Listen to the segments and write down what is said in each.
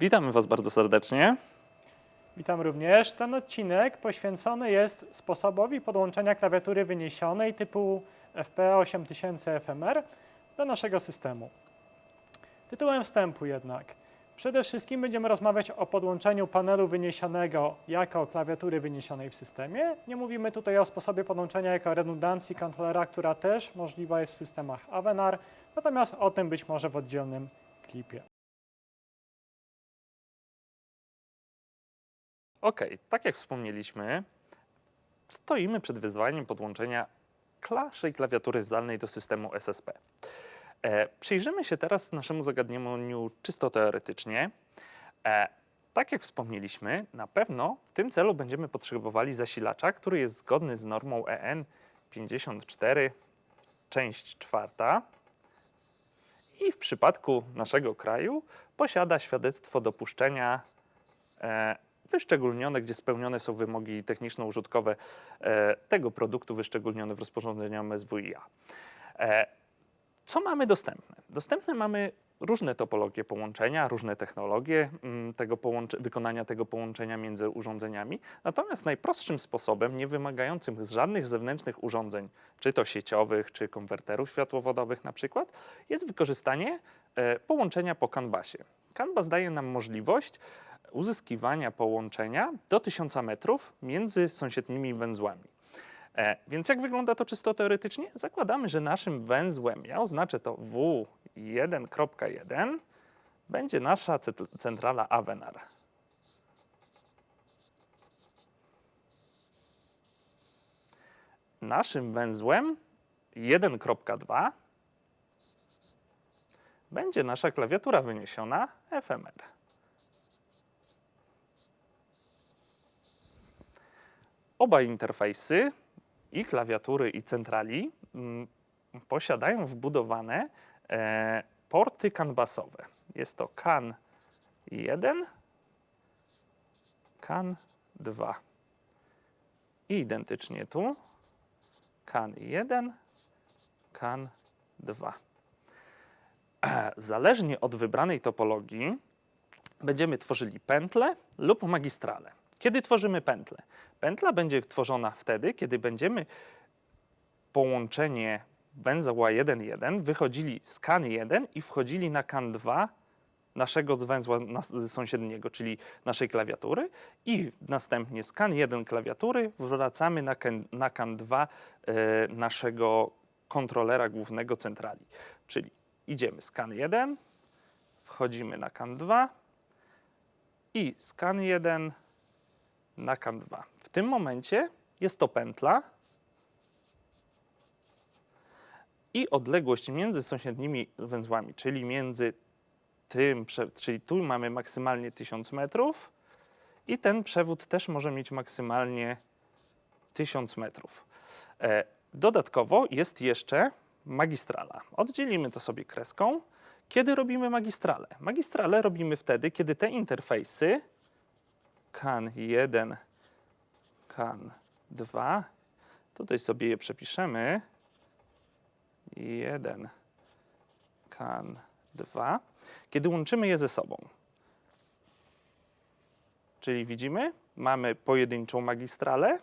Witamy Was bardzo serdecznie. Witam również. Ten odcinek poświęcony jest sposobowi podłączenia klawiatury wyniesionej typu FP8000 FMR do naszego systemu. Tytułem wstępu jednak. Przede wszystkim będziemy rozmawiać o podłączeniu panelu wyniesionego jako klawiatury wyniesionej w systemie. Nie mówimy tutaj o sposobie podłączenia jako redundancji kontrolera, która też możliwa jest w systemach Avenar, natomiast o tym być może w oddzielnym klipie. Ok, tak jak wspomnieliśmy, stoimy przed wyzwaniem podłączenia naszej klawiatury zdalnej do systemu SSP. E, przyjrzymy się teraz naszemu zagadnieniu czysto teoretycznie. E, tak jak wspomnieliśmy, na pewno w tym celu będziemy potrzebowali zasilacza, który jest zgodny z normą EN 54, część czwarta. I w przypadku naszego kraju posiada świadectwo dopuszczenia e, wyszczególnione, gdzie spełnione są wymogi techniczno-użytkowe e, tego produktu wyszczególnione w rozporządzeniu MSWiA. E, co mamy dostępne? Dostępne mamy różne topologie połączenia, różne technologie mm, tego połącze- wykonania tego połączenia między urządzeniami. Natomiast najprostszym sposobem, nie wymagającym żadnych zewnętrznych urządzeń, czy to sieciowych, czy konwerterów światłowodowych na przykład, jest wykorzystanie e, połączenia po kanbasie. Canvas daje nam możliwość uzyskiwania połączenia do 1000 metrów między sąsiednimi węzłami. E, więc jak wygląda to czysto teoretycznie? Zakładamy, że naszym węzłem, ja oznaczę to W1.1, będzie nasza centrala Avenar. Naszym węzłem 1.2 będzie nasza klawiatura wyniesiona FMR. Oba interfejsy i klawiatury i centrali mm, posiadają wbudowane e, porty canvasowe. Jest to CAN 1, CAN 2. I identycznie tu CAN 1, CAN 2. E, Zależnie od wybranej topologii będziemy tworzyli pętle lub magistrale. Kiedy tworzymy pętlę? Pętla będzie tworzona wtedy, kiedy będziemy połączenie węzła 1.1 wychodzili z CAN 1 i wchodzili na CAN 2 naszego węzła sąsiedniego, czyli naszej klawiatury i następnie z CAN 1 klawiatury wracamy na CAN, na CAN 2 e, naszego kontrolera głównego centrali. Czyli idziemy z CAN 1, wchodzimy na CAN 2 i z CAN 1 na CAN 2. W tym momencie jest to pętla i odległość między sąsiednimi węzłami, czyli między tym, czyli tu mamy maksymalnie 1000 metrów i ten przewód też może mieć maksymalnie 1000 metrów. E, dodatkowo jest jeszcze magistrala. Oddzielimy to sobie kreską. Kiedy robimy magistrale? Magistrale robimy wtedy, kiedy te interfejsy CAN 1, CAN 2. Tutaj sobie je przepiszemy. 1, CAN 2. Kiedy łączymy je ze sobą. Czyli widzimy, mamy pojedynczą magistralę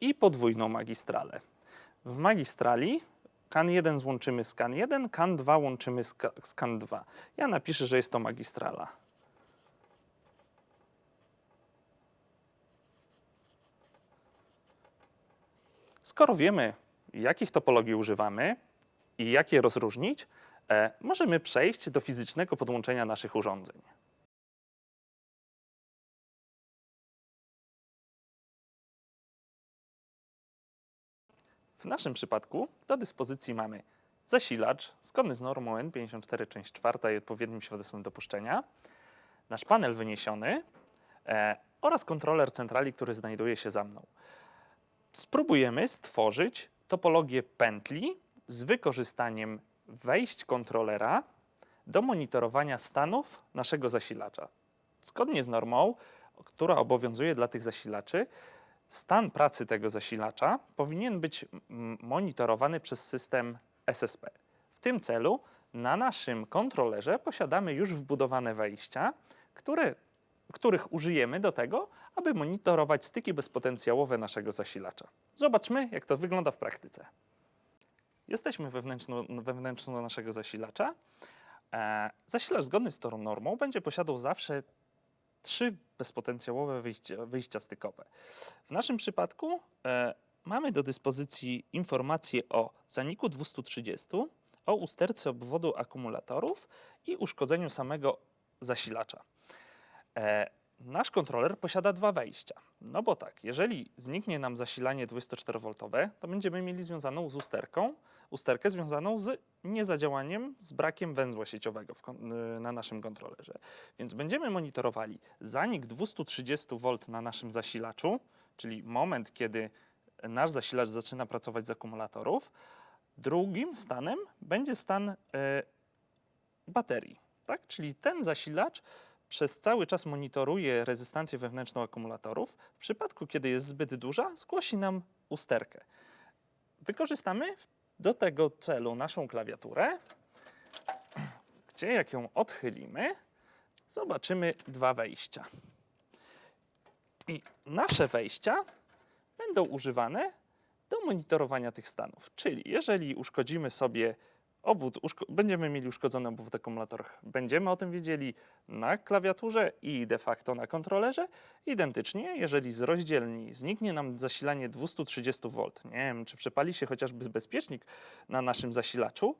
i podwójną magistralę. W magistrali CAN 1 złączymy z CAN 1, CAN 2 łączymy z Ka- z CAN 2. Ja napiszę, że jest to magistrala. Skoro wiemy, jakich topologii używamy i jak je rozróżnić, e, możemy przejść do fizycznego podłączenia naszych urządzeń. W naszym przypadku do dyspozycji mamy zasilacz zgodny z normą N54 część 4 i odpowiednim świadectwem dopuszczenia, nasz panel wyniesiony e, oraz kontroler centrali, który znajduje się za mną spróbujemy stworzyć topologię pętli z wykorzystaniem wejść kontrolera do monitorowania stanów naszego zasilacza. Zgodnie z normą, która obowiązuje dla tych zasilaczy, stan pracy tego zasilacza powinien być monitorowany przez system SSP. W tym celu na naszym kontrolerze posiadamy już wbudowane wejścia, które, których użyjemy do tego, aby monitorować styki bezpotencjałowe naszego zasilacza. Zobaczmy, jak to wygląda w praktyce. Jesteśmy wewnętrzno, wewnętrzno naszego zasilacza. E, zasilacz zgodny z tą normą będzie posiadał zawsze trzy bezpotencjałowe wyjścia, wyjścia stykowe. W naszym przypadku e, mamy do dyspozycji informacje o zaniku 230, o usterce obwodu akumulatorów i uszkodzeniu samego zasilacza. E, nasz kontroler posiada dwa wejścia. No bo tak, jeżeli zniknie nam zasilanie 24V, to będziemy mieli związaną z usterką, usterkę związaną z niezadziałaniem, z brakiem węzła sieciowego w, y, na naszym kontrolerze. Więc będziemy monitorowali zanik 230V na naszym zasilaczu, czyli moment, kiedy nasz zasilacz zaczyna pracować z akumulatorów. Drugim stanem będzie stan e, baterii, tak? Czyli ten zasilacz przez cały czas monitoruje rezystancję wewnętrzną akumulatorów. W przypadku, kiedy jest zbyt duża, zgłosi nam usterkę. Wykorzystamy do tego celu naszą klawiaturę, gdzie jak ją odchylimy, zobaczymy dwa wejścia. I nasze wejścia będą używane do monitorowania tych stanów. Czyli jeżeli uszkodzimy sobie obwód, będziemy mieli uszkodzony obwód w akumulatorach, będziemy o tym wiedzieli na klawiaturze i de facto na kontrolerze. Identycznie, jeżeli z rozdzielni zniknie nam zasilanie 230V, nie wiem, czy przepali się chociażby bezpiecznik na naszym zasilaczu,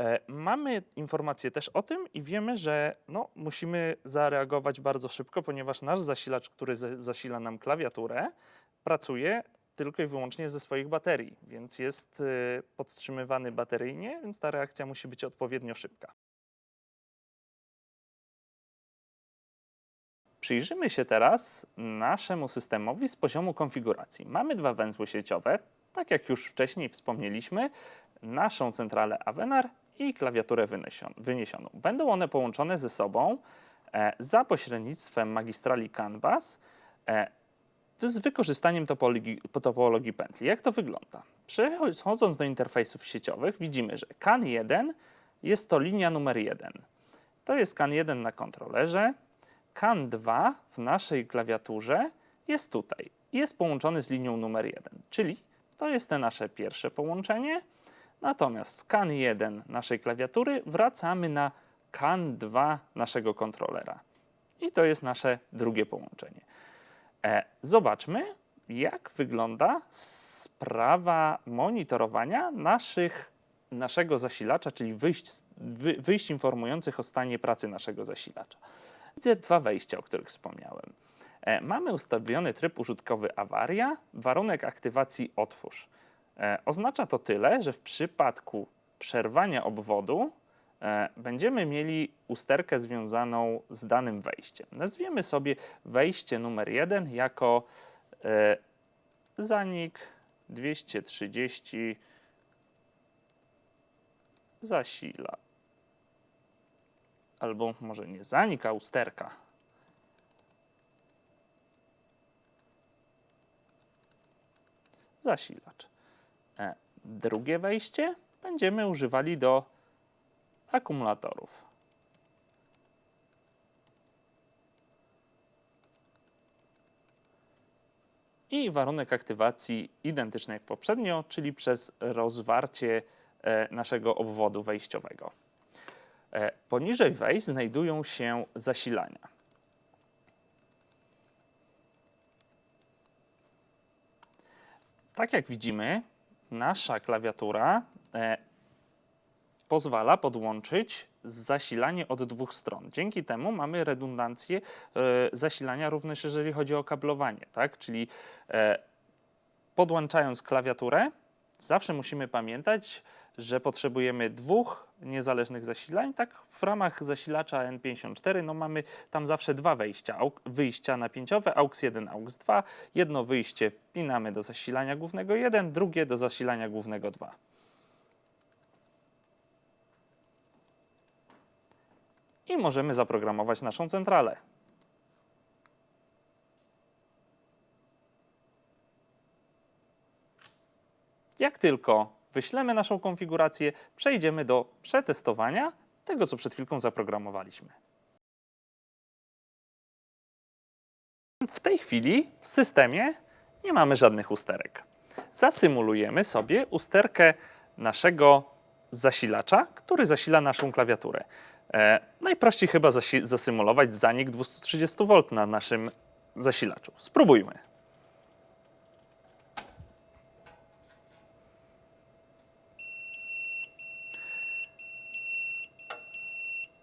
E, Mamy informację też o tym i wiemy, że no, musimy zareagować bardzo szybko, ponieważ nasz zasilacz, który za- zasila nam klawiaturę, pracuje tylko i wyłącznie ze swoich baterii, więc jest y, podtrzymywany bateryjnie, więc ta reakcja musi być odpowiednio szybka. Przyjrzymy się teraz naszemu systemowi z poziomu konfiguracji. Mamy dwa węzły sieciowe, tak jak już wcześniej wspomnieliśmy, naszą centralę Avenar i klawiaturę wyniesion- wyniesioną. Będą one połączone ze sobą e, za pośrednictwem magistrali CAN bus e, z wykorzystaniem topologii, topologii pętli. Jak to wygląda? Przechodząc do interfejsów sieciowych, widzimy, że CAN 1 jest to linia numer 1. To jest CAN 1 na kontrolerze. CAN 2 w naszej klawiaturze jest tutaj. Jest połączony z linią numer 1, czyli to jest te nasze pierwsze połączenie. Natomiast z CAN 1 naszej klawiatury wracamy na CAN 2 naszego kontrolera. I to jest nasze drugie połączenie. E, zobaczmy, jak wygląda sprawa monitorowania naszych, naszego zasilacza, czyli wyjść, wy, wyjść informujących o stanie pracy naszego zasilacza. Widzę dwa wejścia, o których wspomniałem. E, mamy ustawiony tryb użytkowy awaria, warunek aktywacji otwórz. E, oznacza to tyle, że w przypadku przerwania obwodu będziemy mieli usterkę związaną z danym wejściem. Nazwiemy sobie wejście numer 1 jako e, zanik 230 zasila. Albo może nie zanik, a usterka. Zasilacz. E, drugie wejście będziemy używali do akumulatorów. I warunek aktywacji identyczny jak poprzednio, czyli przez rozwarcie e, naszego obwodu wejściowego. E, Poniżej wejść znajdują się zasilania. Tak jak widzimy, nasza klawiatura e, pozwala podłączyć zasilanie od dwóch stron. Dzięki temu mamy redundancję e, zasilania również jeżeli chodzi o kablowanie, tak? Czyli e, podłączając klawiaturę, zawsze musimy pamiętać, że potrzebujemy dwóch niezależnych zasilań. Tak w ramach zasilacza N54 no mamy tam zawsze dwa wejścia, wyjścia napięciowe, AUX 1, AUX 2. Jedno wyjście wpinamy do zasilania głównego 1, drugie do zasilania głównego 2. I możemy zaprogramować naszą centralę. Jak tylko wyślemy naszą konfigurację, przejdziemy do przetestowania tego, co przed chwilką zaprogramowaliśmy. W tej chwili w systemie nie mamy żadnych usterek. Zasymulujemy sobie usterkę naszego zasilacza, który zasila naszą klawiaturę. E, najprościej chyba zasymulować zanik 230V na naszym zasilaczu. Spróbujmy.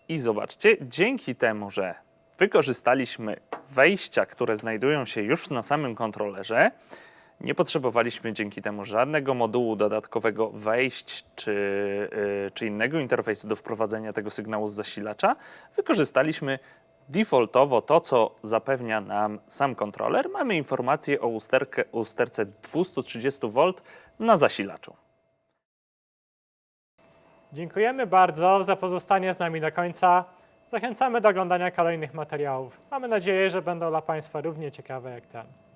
I zobaczcie, dzięki temu, że wykorzystaliśmy wejścia, które znajdują się już na samym kontrolerze, nie potrzebowaliśmy dzięki temu żadnego modułu dodatkowego wejść czy, yy, czy innego interfejsu do wprowadzenia tego sygnału z zasilacza. Wykorzystaliśmy defaultowo to, co zapewnia nam sam kontroler. Mamy informację o usterkę, usterce 230V na zasilaczu. Dziękujemy bardzo za pozostanie z nami do końca. Zachęcamy do oglądania kolejnych materiałów. Mamy nadzieję, że będą dla Państwa równie ciekawe jak ten.